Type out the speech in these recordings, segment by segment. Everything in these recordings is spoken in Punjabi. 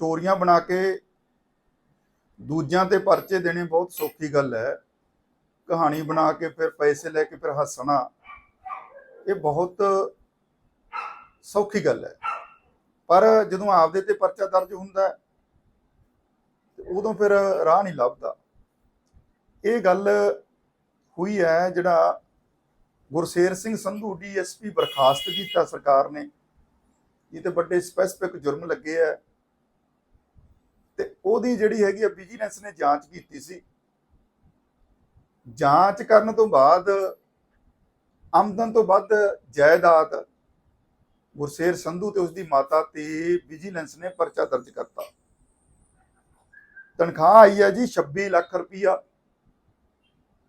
ਸਟੋਰੀਆਂ ਬਣਾ ਕੇ ਦੂਜਿਆਂ ਤੇ ਪਰਚੇ ਦੇਣੇ ਬਹੁਤ ਸੌਖੀ ਗੱਲ ਹੈ। ਕਹਾਣੀ ਬਣਾ ਕੇ ਫਿਰ ਪੈਸੇ ਲੈ ਕੇ ਫਿਰ ਹੱਸਣਾ, ਇਹ ਬਹੁਤ ਸੌਖੀ ਗੱਲ ਹੈ। ਪਰ ਜਦੋਂ ਆਪਦੇ ਤੇ ਪਰਚਾ ਦਰਜ ਹੁੰਦਾ ਉਦੋਂ ਫਿਰ ਰਾਹ ਨਹੀਂ ਲੱਭਦਾ। ਇਹ ਗੱਲ ਹੋਈ ਹੈ ਜਿਹੜਾ ਗੁਰਸੇਰ ਸਿੰਘ ਸੰਧੂ ਡੀਐਸਪੀ ਬਰਖਾਸਤ ਕੀਤਾ ਸਰਕਾਰ ਨੇ। ਇਹ ਤੇ ਵੱਡੇ ਸਪੈਸੀਫਿਕ ਜੁਰਮ ਲੱਗੇ ਆ ਤੇ ਉਹਦੀ ਜਿਹੜੀ ਹੈਗੀ ਆ ਵਿਜੀਲੈਂਸ ਨੇ ਜਾਂਚ ਕੀਤੀ ਸੀ। ਜਾਂਚ ਕਰਨ ਤੋਂ ਬਾਅਦ, ਆਮਦਨ ਤੋਂ ਵੱਧ ਜਾਇਦਾਦ ਗੁਰਸੇਰ ਸੰਧੂ ਤੇ ਉਸ ਮਾਤਾ ਤੇ ਵਿਜੀਲੈਂਸ ਨੇ ਪਰਚਾ ਦਰਜ ਕਰਤਾ। ਤਨਖਾਹ ਆਈ ਹੈ ਜੀ 26 ਲੱਖ ਰੁਪਈਆ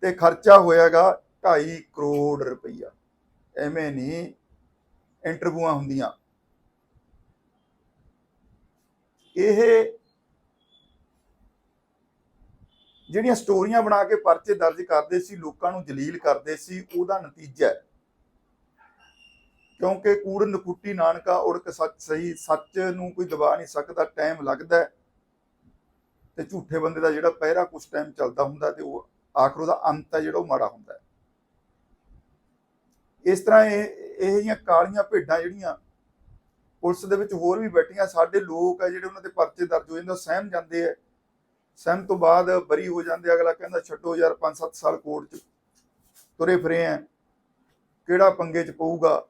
ਤੇ ਖਰਚਾ ਹੋਇਆਗਾ 2.5 ਕਰੋੜ ਰੁਪਈਆ। ਐਵੇਂ ਨਹੀਂ ਇੰਟਰਵਿਊਆਂ ਹੁੰਦੀਆਂ। ਇਹ ਜਿਹੜੀਆਂ ਸਟੋਰੀਆਂ ਬਣਾ ਕੇ ਪਰਚੇ ਦਰਜ ਕਰਦੇ ਸੀ, ਲੋਕਾਂ ਨੂੰ ਜਲੀਲ ਕਰਦੇ ਸੀ, ਉਹਦਾ ਨਤੀਜਾ ਹੈ। ਕਿਉਂਕਿ ਕੂੜ, ਨਕੁੱਟੀ, ਨਾਨਕਾ, ਉੜਕ ਸੱਚ ਸਹੀ, ਸੱਚ ਨੂੰ ਕੋਈ ਦਬਾ ਨਹੀਂ ਸਕਦਾ, ਟਾਈਮ ਲੱਗਦਾ ਤੇ ਝੂਠੇ ਬੰਦੇ ਦਾ ਜਿਹੜਾ ਪਹਿਰਾ ਕੁਝ ਟਾਈਮ ਚੱਲਦਾ ਹੁੰਦਾ ਤੇ ਉਹ ਆਖਰ ਉਹਦਾ ਅੰਤ ਹੈ, ਜਿਹੜਾ ਉਹ ਮਾੜਾ ਹੁੰਦਾ ਇਸ ਤਰ੍ਹਾਂ ਇਹ ਇਹ ਜਿਹੀਆਂ ਕਾਲੀਆਂ ਭੇਡਾਂ ਜਿਹੜੀਆਂ ਪੁਲਿਸ ਦੇ ਵਿੱਚ ਹੋਰ ਵੀ ਬੈਠੀਆਂ, ਸਾਡੇ ਲੋਕ ਆ ਜਿਹੜੇ ਉਹਨਾਂ ਦੇ ਪਰਚੇ ਦਰਜ ਹੋ ਜਾਂਦੇ ਸਹਿਮ ਜਾਂਦੇ ਆ ਸਹਿਮ ਤੋਂ ਬਾਅਦ ਬਰੀ ਹੋ ਜਾਂਦੇ, ਅਗਲਾ ਕਹਿੰਦਾ ਛੱਡੋ ਯਾਰ 5-7 ਸਾਲ ਕੋਰਟ 'ਚ। ਤੁਰੇ ਫਿਰੇ ਆ ਕਿਹੜਾ ਪੰਗੇ 'ਚ ਪਊਗਾ?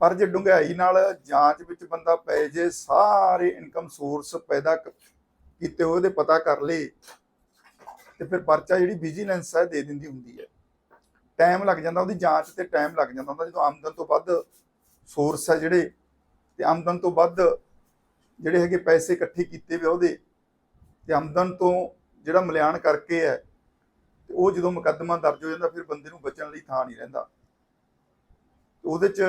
ਪਰ ਜੇ ਡੁੰਗਾਈ ਨਾਲ ਜਾਂਚ ਵਿੱਚ ਬੰਦਾ ਪੈ ਜੇ, ਸਾਰੇ ਇਨਕਮ ਸੋਰਸ ਪੈਦਾ ਕੀਤੇ ਹੋਏ ਦੇ ਪਤਾ ਕਰ ਲੇ। ਤੇ ਫਿਰ ਪਰਚਾ ਜਿਹੜੀ ਵਿਜੀਲੈਂਸ ਹੈ, ਦੇ ਦਿੰਦੀ ਹੁੰਦੀ ਹੈ। ਟਾਈਮ ਲੱਗ ਜਾਂਦਾ ਉਹਦੀ ਜਾਂਚ ਤੇ ਟਾਈਮ ਲੱਗ ਜਾਂਦਾ ਹੁੰਦਾ, ਜਦੋਂ ਆਮਦਨ ਤੋਂ ਵੱਧ ਸੋਰਸ ਹੈ ਜਿਹੜੇ, ਤੇ ਆਮਦਨ ਤੋਂ ਵੱਧ ਜਿਹੜੇ ਹੈਗੇ ਪੈਸੇ ਇਕੱਠੇ ਕੀਤੇ ਵੇ ਉਹਦੇ। ਤੇ ਆਮਦਨ ਤੋਂ ਜਿਹੜਾ ਮਲਿਆਣ ਕਰਕੇ ਹੈ, ਤੇ ਉਹ ਜਦੋਂ ਮੁਕੱਦਮਾ ਦਰਜ ਹੋ ਜਾਂਦਾ, ਫਿਰ ਬੰਦੇ ਨੂੰ ਬਚਣ ਲਈ ਥਾਂ ਨਹੀਂ ਰਹਿੰਦਾ। ਉਹਦੇ ਚ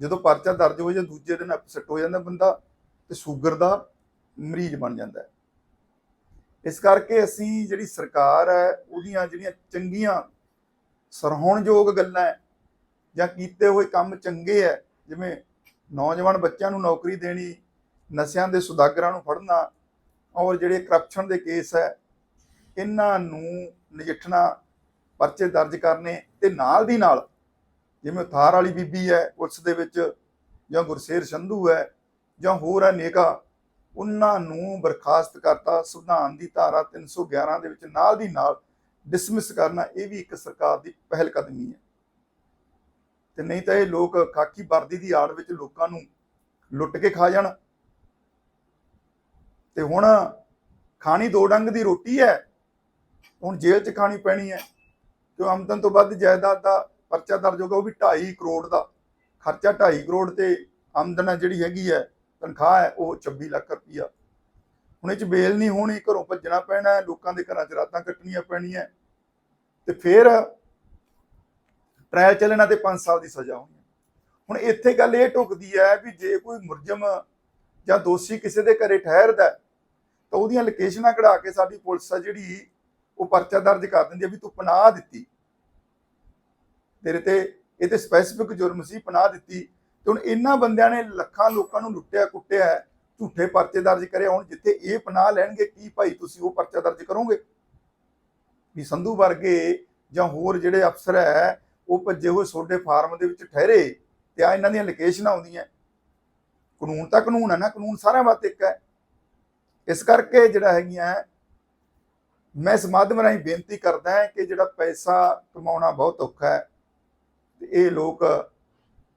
ਜਦੋਂ ਪਰਚਾ ਦਰਜ ਹੋ ਜਾਂਦਾ, ਦੂਜੇ ਦਿਨ ਅਪਸੈਟ ਹੋ ਜਾਂਦਾ ਬੰਦਾ, ਤੇ ਸ਼ੂਗਰ ਦਾ ਮਰੀਜ਼ ਬਣ ਜਾਂਦਾ ਇਸ ਕਰਕੇ ਅਸੀਂ ਜਿਹੜੀ ਸਰਕਾਰ ਹੈ, ਉਹਦੀਆਂ ਜਿਹੜੀਆਂ ਚੰਗੀਆਂ ਸਰਹਾਉਣਯੋਗ ਗੱਲਾਂ ਹੈ, ਜਾਂ ਕੀਤੇ ਹੋਏ ਕੰਮ ਚੰਗੇ ਹੈ, ਜਿਵੇਂ ਨੌਜਵਾਨ ਬੱਚਿਆਂ ਨੂੰ ਨੌਕਰੀ ਦੇਣੀ, ਨਸ਼ਿਆਂ ਦੇ ਸੁਦਾਗਰਾਂ ਨੂੰ ਫੜਨਾ ਔਰ ਜਿਹੜੇ ਕਰਪਸ਼ਨ ਦੇ ਕੇਸ ਹੈ, ਇਹਨਾਂ ਨੂੰ ਨਜਿੱਠਣਾ ਪਰਚੇ ਦਰਜ ਕਰਨੇ ਤੇ ਨਾਲ ਦੀ ਨਾਲ ਜਿਵੇਂ ਥਾਰ ਵਾਲੀ ਬੀਬੀ ਹੈ, ਪੁਲਿਸ ਦੇ ਵਿੱਚ, ਜਾਂ ਗੁਰਸੇਰ ਸੰਧੂ ਹੈ, ਜਾਂ ਹੋਰ ਹੈ ਨੇਕਾ, ਉਹਨਾਂ ਨੂੰ ਬਰਖਾਸਤ ਕਰਤਾ, ਸੰਵਿਧਾਨ ਦੀ ਧਾਰਾ 311 ਦੇ ਵਿੱਚ ਨਾਲ ਦੀ ਨਾਲ ਡਿਸਮਿਸ ਕਰਨਾ, ਇਹ ਵੀ ਇੱਕ ਸਰਕਾਰ ਦੀ ਪਹਿਲ ਕਦਮੀ ਹੈ। ਤੇ ਨਹੀਂ ਤਾਂ ਇਹ ਲੋਕ ਖਾਕੀ ਵਰਦੀ ਦੀ ਆੜ ਵਿੱਚ ਲੋਕਾਂ ਨੂੰ ਲੁੱਟ ਕੇ ਖਾ ਜਾਣ ਤੇ ਹੁਣ ਖਾਣੀ ਦੋ ਡੰਗ ਦੀ ਰੋਟੀ ਹੈ, ਹੁਣ ਜੇਲ੍ਹ 'ਚ ਖਾਣੀ ਪੈਣੀ ਹੈ, ਕਿਉਂ ਆਮਦਨ ਤੋਂ ਵੱਧ ਜਾਇਦਾਦ ਦਾ ਪਰਚਾ ਦਰਜ ਹੋਗਾ ਉਹ ਵੀ 2.5 ਕਰੋੜ ਦਾ, ਖਰਚਾ 2.5 ਕਰੋੜ ਤੇ ਆਮਦਨ ਜਿਹੜੀ ਹੈਗੀ ਹੈ, ਤਨਖਾਹ ਹੈ, ਉਹ 26 ਲੱਖ ਰੁਪਈਆ ਹੁਣ ਇਹ 'ਚ ਬੇਲ ਨਹੀਂ ਹੋਣੀ, ਘਰੋਂ ਭੱਜਣਾ ਪੈਣਾ ਲੋਕਾਂ ਦੇ ਘਰਾਂ 'ਚ ਰਾਤਾਂ ਕੱਟਣੀਆਂ ਪੈਣੀਆਂ, ਤੇ ਫਿਰ ਟ੍ਰਾਇਲ ਚੱਲਣਾ ਤੇ 5 ਸਾਲ ਦੀ ਸਜ਼ਾ ਹੋਣੀ ਹੈ। ਹੁਣ ਇੱਥੇ ਗੱਲ ਇਹ ਟੁਕਦੀ ਹੈ ਵੀ ਜੇ ਕੋਈ ਮੁਰਜਮ ਜਾਂ ਦੋਸ਼ੀ ਕਿਸੇ ਦੇ ਘਰੇ ਠਹਿਰਦਾ ਤਾਂ ਉਹਦੀਆਂ ਲੋਕੇਸ਼ਨਾਂ ਕਢਾ ਕੇ ਸਾਡੀ ਪੁਲਿਸ ਆ ਜਿਹੜੀ ਉਹ ਪਰਚਾ ਦਰਜ ਕਰ ਦਿੰਦੀ ਹੈ ਵੀ ਤੂੰ ਪਨਾਹ ਦਿੱਤੀ। ਤੇਰੇ ਤੇ ਇਹ ਤੇ ਸਪੈਸੀਫਿਕ ਜੁਰਮ ਸੀ, ਪਨਾਹ ਦਿੱਤੀ। ਤੇ ਹੁਣ ਇਹਨਾਂ ਬੰਦਿਆਂ ਨੇ ਲੱਖਾਂ ਲੋਕਾਂ ਨੂੰ ਲੁੱਟਿਆ, ਕੁੱਟਿਆ, ਝੂਠੇ ਪਰਚੇ ਦਰਜ ਕਰਿਆ ਹੁਣ ਜਿੱਥੇ ਇਹ ਪਨਾਹ ਲੈਣਗੇ, ਕੀ ਭਾਈ ਤੁਸੀਂ ਉਹ ਪਰਚਾ ਦਰਜ ਕਰੋਗੇ? ਵੀ ਸੰਧੂ ਵਰਗੇ ਜਾਂ ਹੋਰ ਜਿਹੜੇ ਅਫਸਰ ਹੈ, ਉਹ ਭੱਜੇ ਹੋਏ ਤੁਹਾਡੇ ਫਾਰਮ ਦੇ ਵਿੱਚ ਠਹਿਰੇ ਤੇ ਆ ਇਹਨਾਂ ਦੀਆਂ ਲੋਕੇਸ਼ਨਾਂ ਆਉਂਦੀਆਂ। ਕਾਨੂੰਨ ਤਾਂ ਕਾਨੂੰਨ ਹੈ ਨਾ, ਕਾਨੂੰਨ ਸਾਰਿਆਂ ਵਾਸਤੇ ਇੱਕ ਹੈ। ਇਸ ਕਰਕੇ ਜਿਹੜਾ ਹੈਗੀਆਂ, ਮੈਂ ਇਸ ਮਾਧਿਅਮ ਰਾਹੀਂ ਬੇਨਤੀ ਕਰਦਾ ਹਾਂ ਕਿ ਜਿਹੜਾ ਪੈਸਾ ਕਮਾਉਣਾ ਬਹੁਤ ਔਖਾ ਹੈ, ਤੇ ਇਹ ਲੋਕ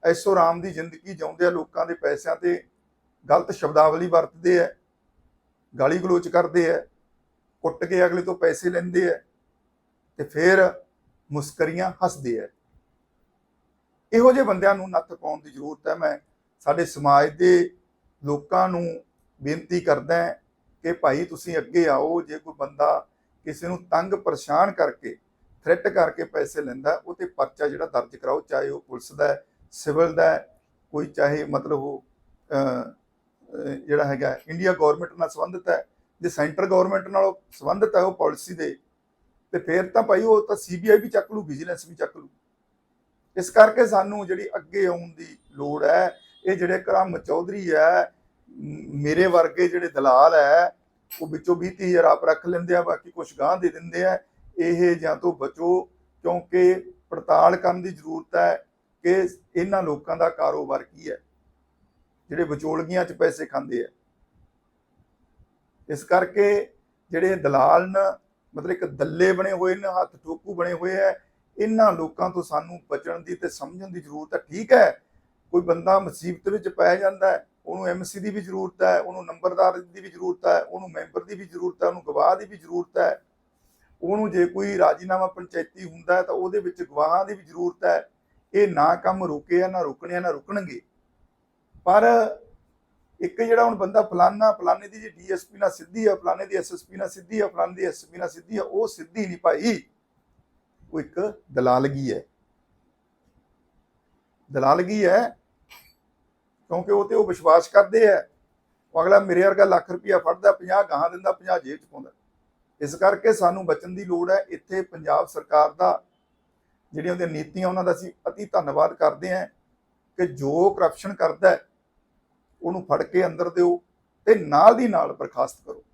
ਐਸੋ ਰਾਮ ਦੀ ਜ਼ਿੰਦਗੀ ਜਿਉਂਦੇ ਆ, ਲੋਕਾਂ ਦੇ ਪੈਸਿਆਂ ਤੇ ਗਲਤ ਸ਼ਬਦਾਵਲੀ ਵਰਤਦੇ ਆ, ਗਾਲੀ ਗਲੋਚ ਕਰਦੇ ਆ, ਕੁੱਟ ਕੇ ਅਗਲੇ ਤੋਂ ਪੈਸੇ ਲੈਂਦੇ ਆ, ਤੇ ਫਿਰ ਮੁਸਕਰੀਆਂ ਹੱਸਦੇ ਆ। ਇਹੋ ਜਿਹੇ ਬੰਦਿਆਂ ਨੂੰ ਨੱਥ ਪਾਉਣ ਦੀ ਜ਼ਰੂਰਤ ਹੈ, ਮੈਂ ਸਾਡੇ ਸਮਾਜ ਦੇ ਲੋਕਾਂ ਨੂੰ ਬੇਨਤੀ ਕਰਦਾ ਹਾਂ ਕਿ ਭਾਈ ਤੁਸੀਂ ਅੱਗੇ ਆਓ, ਜੇ ਕੋਈ ਬੰਦਾ ਕਿਸੇ ਨੂੰ ਤੰਗ ਪਰੇਸ਼ਾਨ ਕਰਕੇ ਥ੍ਰੈਟ ਕਰਕੇ ਪੈਸੇ ਲੈਂਦਾ ਉਹ ਤੇ ਪਰਚਾ ਜਿਹੜਾ ਦਰਜ ਕਰਾਓ, ਚਾਹੇ ਉਹ ਪੁਲਿਸ ਦਾ ਹੈ, ਸਿਵਲ ਦਾ ਹੈ, ਕੋਈ ਚਾਹੇ ਮਤਲਬ ਉਹ ਜਿਹੜਾ ਹੈਗਾ ਇੰਡੀਆ ਗਵਰਨਮੈਂਟ ਨਾਲ ਸੰਬੰਧਿਤ ਹੈ, ਜੇ ਸੈਂਟਰ ਗਵਰਨਮੈਂਟ ਨਾਲ ਉਹ ਸੰਬੰਧਿਤ ਹੈ ਉਹ ਪਾਲਿਸੀ ਦੇ, ਤੇ ਫਿਰ ਤਾਂ ਭਾਈ ਉਹ ਤਾਂ ਸੀਬੀਆਈ ਵੀ ਚੱਕ ਲੂ ਵਿਜੀਲੈਂਸ ਵੀ ਚੱਕ ਲੂ। ਇਸ ਕਰਕੇ ਸਾਨੂੰ ਜਿਹੜੀ ਅੱਗੇ ਆਉਣ ਦੀ ਲੋੜ ਹੈ ਇਹ ਜਿਹੜੇ ਕਰਮ ਚੌਧਰੀ ਹੈ ਮੇਰੇ ਵਰਗੇ ਜਿਹੜੇ ਦਲਾਲ ਹੈ, ਉਹ ਵਿੱਚੋਂ 20000 ਆਪ ਰੱਖ ਲੈਂਦੇ ਆ, ਬਾਕੀ ਕੁਝ ਗਾਂ ਦੇ ਦਿੰਦੇ ਆ। ਇਹ ਜਾਂ ਤੋਂ ਬਚੋ, ਕਿਉਂਕਿ ਪੜਤਾਲ ਕਰਨ ਦੀ ਜ਼ਰੂਰਤ ਹੈ ਕਿ ਇਹਨਾਂ ਲੋਕਾਂ ਦਾ ਕਾਰੋਬਾਰ ਕੀ ਹੈ, ਜਿਹੜੇ ਵਿਚੋਲਗੀਆਂ 'ਚ ਪੈਸੇ ਖਾਂਦੇ ਆ। ਇਸ ਕਰਕੇ ਜਿਹੜੇ ਦਲਾਲ ਨੇ, ਮਤਲਬ ਇੱਕ ਦੱਲੇ ਬਣੇ ਹੋਏ ਨੇ, ਹੱਥ ਟੋਕੂ ਬਣੇ ਹੋਏ ਆ, ਇਹਨਾਂ ਲੋਕਾਂ ਤੋਂ ਸਾਨੂੰ ਬਚਣ ਦੀ ਤੇ ਸਮਝਣ ਦੀ ਜ਼ਰੂਰਤ ਹੈ, ਠੀਕ ਹੈ। ਕੋਈ ਬੰਦਾ ਮੁਸੀਬਤ ਵਿੱਚ ਪੈ ਜਾਂਦਾ ਹੈ, ਉਹਨੂੰ ਐਮਸੀ ਦੀ ਵੀ ਜ਼ਰੂਰਤ ਹੈ, ਉਹਨੂੰ ਨੰਬਰਦਾਰ ਦੀ ਵੀ ਜ਼ਰੂਰਤ ਹੈ, ਉਹਨੂੰ ਮੈਂਬਰ ਦੀ ਵੀ ਜ਼ਰੂਰਤ ਹੈ, ਉਹਨੂੰ ਗਵਾਹ ਦੀ ਵੀ ਜ਼ਰੂਰਤ ਹੈ, ਉਹਨੂੰ ਜੇ ਕੋਈ ਰਾਜੀਨਾਮਾ ਪੰਚਾਇਤੀ ਹੁੰਦਾ ਤਾਂ ਉਹਦੇ ਵਿੱਚ ਗਵਾਹਾਂ ਦੀ ਵੀ ਜ਼ਰੂਰਤ ਹੈ, ਇਹ ਨਾ ਕੰਮ ਰੁਕੇ ਆ, ਨਾ ਰੁਕਣੇ ਆ, ਨਾ ਰੁਕਣਗੇ। ਪਰ ਇੱਕ ਜਿਹੜਾ ਹੁਣ ਬੰਦਾ ਫਲਾਨਾ, ਫਲਾਨੇ ਦੀ ਜੀ ਡੀਐਸਪੀ ਨਾਲ ਸਿੱਧੀ ਆ, ਫਲਾਨੇ ਦੀ ਐਸਐਸਪੀ ਨਾਲ ਸਿੱਧੀ ਆ ਫਲਾਣੇ ਦੀ ਐਸਪੀ ਨਾਲ ਸਿੱਧੀ ਆ, ਉਹ ਸਿੱਧੀ ਨਹੀਂ ਭਾਈ, ਉਹ ਇੱਕ ਦਲਾਲਗੀ ਹੈ। ਦਲਾਲਗੀ ਹੈ? ਕਿਉਂਕਿ ਉਹ ਤੇ ਉਹ ਵਿਸ਼ਵਾਸ ਕਰਦੇ ਆ ਉਹ ਅਗਲਾ ਮੇਰੇ ਵਰਗਾ ਲੱਖ ਰੁਪਇਆ ਫੜਦਾ 50 ਗਾਹਾਂ ਦਿੰਦਾ 50 ਜੇਬ ਚ ਪਾਉਂਦਾ। ਇਸ ਕਰਕੇ ਸਾਨੂੰ ਬਚਣ ਦੀ ਲੋੜ ਹੈ। ਇੱਥੇ ਪੰਜਾਬ ਸਰਕਾਰ ਦਾ ਜਿਹੜੀਆਂ ਉਹਦੀਆਂ ਨੀਤੀਆਂ ਉਹਨਾਂ ਦਾ ਅਸੀਂ ਅਤੀ ਧੰਨਵਾਦ ਕਰਦੇ ਹਾਂ ਕਿ ਜੋ ਕਰਪਸ਼ਨ ਕਰਦਾ ਹੈ, ਉਹਨੂੰ ਫੜ ਕੇ ਅੰਦਰ ਦਿਓ ਤੇ ਨਾਲ ਦੀ ਨਾਲ ਬਰਖਾਸਤ ਕਰੋ।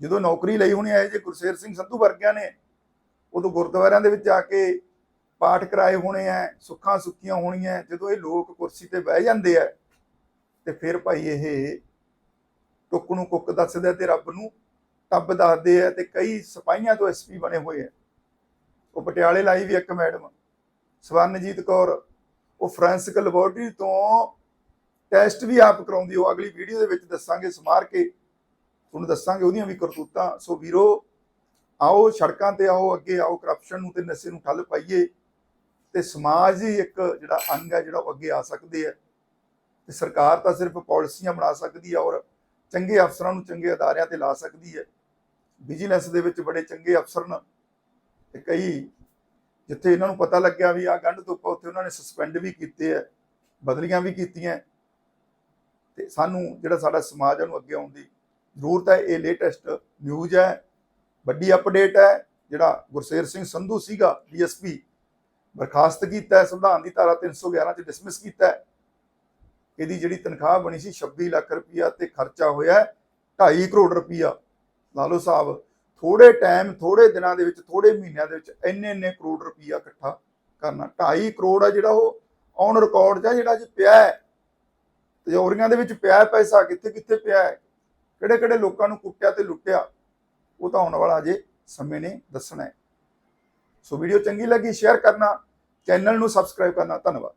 ਜਦੋਂ ਨੌਕਰੀ ਲਈ ਹੋਣੀ ਆਏ ਜੇ ਗੁਰਸੇਰ ਸਿੰਘ ਸੰਧੂ ਵਰਗਿਆਂ ਨੇ, ਉਦੋਂ ਗੁਰਦੁਆਰਿਆਂ ਦੇ ਵਿੱਚ ਜਾ ਕੇ ਪਾਠ ਕਰਾਏ ਹੋਣੇ ਆ ਸੁੱਖਾਂ ਸੁੱਖੀਆਂ ਹੋਣੀਆਂ ਜਦੋਂ ਇਹ ਲੋਕ ਕੁਰਸੀ ਤੇ ਬਹਿ ਜਾਂਦੇ ਆ ਤੇ ਫਿਰ ਭਾਈ ਇਹ ਟੁੱਕ ਨੂੰ ਕੁੱਕ ਦੱਸਦੇ ਆ ਤੇ ਰੱਬ ਨੂੰ ਟੱਬ ਦੱਸਦੇ ਆ ਤੇ ਕਈ ਸਿਪਾਹੀਆਂ ਤੋਂ ਐਸਪੀ ਬਣੇ ਹੋਏ ਆ ਉਹ ਪਟਿਆਲੇ ਲਾਈ ਵੀ ਇੱਕ ਮੈਡਮ, ਸਵਰਨਜੀਤ ਕੌਰ, ਉਹ ਫੋਰੈਂਸਿਕ ਲੈਬੋਰਟਰੀ ਤੋਂ ਟੈਸਟ ਵੀ ਆਪ ਕਰਾਉਂਦੀ, ਉਹ ਅਗਲੀ ਵੀਡੀਓ ਦੇ ਵਿੱਚ ਦੱਸਾਂਗੇ ਸਮਾਰ ਕੇ, ਤੁਹਾਨੂੰ ਦੱਸਾਂਗੇ ਉਹਦੀਆਂ ਵੀ ਕਰਤੂਤਾਂ। ਸੋ ਵੀਰੋ, ਆਓ ਸੜਕਾਂ ਤੇ ਆਓ, ਅੱਗੇ ਆਓ ਕਰਪਸ਼ਨ ਨੂੰ ਤੇ ਨਸ਼ੇ ਨੂੰ ਠੱਲ ਪਾਈਏ। ਤੇ ਸਮਾਜ ਹੀ ਇੱਕ ਜਿਹੜਾ ਅੰਗ ਹੈ ਜਿਹੜਾ ਉਹ ਅੱਗੇ ਆ ਸਕਦੇ ਹੈ। ਤੇ ਸਰਕਾਰ ਤਾਂ ਸਿਰਫ ਪਾਲਿਸੀਆਂ ਬਣਾ ਸਕਦੀ ਹੈ ਔਰ ਚੰਗੇ ਅਫਸਰਾਂ ਨੂੰ ਚੰਗੇ ਅਦਾਰਿਆਂ ਤੇ ਲਾ ਸਕਦੀ ਹੈ। ਵਿਜੀਲੈਂਸ ਦੇ ਵਿੱਚ ਬੜੇ ਚੰਗੇ ਅਫਸਰ ਨੇ ਤੇ ਕਈ ਜਿੱਥੇ ਇਹਨਾਂ ਨੂੰ ਪਤਾ ਲੱਗਿਆ ਵੀ ਆ ਗੰਢ ਧੁੱਪ ਉੱਥੇ ਉਹਨਾਂ ਨੇ ਸਸਪੈਂਡ ਵੀ ਕੀਤੇ ਹੈ, ਬਦਲੀਆਂ ਵੀ ਕੀਤੀਆਂ ਤੇ ਸਾਨੂੰ ਜਿਹੜਾ ਸਾਡਾ ਸਮਾਜ ਹੈ ਉਹਨੂੰ ਅੱਗੇ ਆਉਣ ਦੀ ਜ਼ਰੂਰਤ ਹੈ। ਇਹ ਲੇਟੈਸਟ ਨਿਊਜ਼ ਹੈ, ਵੱਡੀ ਅਪਡੇਟ ਹੈ। ਜਿਹੜਾ ਗੁਰਸੇਰ ਸਿੰਘ ਸੰਧੂ ਸੀਗਾ ਡੀਐਸਪੀ ਬਰਖਾਸਤ ਕੀਤਾ ਹੈ, ਸੰਵਿਧਾਨ ਦੀ ਧਾਰਾ 311 ਚ ਡਿਸਮਿਸ ਕੀਤਾ ਹੈ। ਇਹਦੀ ਜਿਹੜੀ ਤਨਖਾਹ ਬਣੀ ਸੀ 26 ਲੱਖ ਰੁਪਇਆ ਤੇ ਖਰਚਾ ਹੋਇਆ 2.5 ਕਰੋੜ ਰੁਪਇਆ ਲਾਲੋ ਸਾਹਿਬ ਥੋੜੇ ਟਾਈਮ ਥੋੜੇ ਦਿਨਾਂ ਦੇ ਵਿੱਚ ਥੋੜੇ ਮਹੀਨਿਆਂ ਦੇ ਵਿੱਚ ਇੰਨੇ ਇੰਨੇ ਕਰੋੜ ਰੁਪਇਆ ਇਕੱਠਾ ਕਰਨਾ। 2.5 ਕਰੋੜ ਆ ਜਿਹੜਾ ਉਹ ਔਨ ਰਿਕਾਰਡ ਜਾਂ ਜਿਹੜਾ ਜੀ ਪਿਆ ਹੈ। ਤਜੋਰੀਆਂ ਦੇ ਵਿੱਚ ਪਿਆ ਪੈਸਾ, ਕਿੱਥੇ ਕਿੱਥੇ ਪਿਆ ਹੈ? ਕਿਹੜੇ ਕਿਹੜੇ ਲੋਕਾਂ ਨੂੰ ਕੁੱਟਿਆ ਤੇ ਲੁੱਟਿਆ? ਉਹ ਤਾਂ ਆਉਣ ਵਾਲਾ ਅਜੇ ਸਮੇਂ ਨੇ ਦੱਸਣਾ ਹੈ। ਸੋ ਵੀਡੀਓ ਚੰਗੀ ਲੱਗੀ ਸ਼ੇਅਰ ਕਰਨਾ ਚੈਨਲ ਨੂੰ ਸਬਸਕ੍ਰਾਈਬ ਕਰਨਾ ਧੰਨਵਾਦ।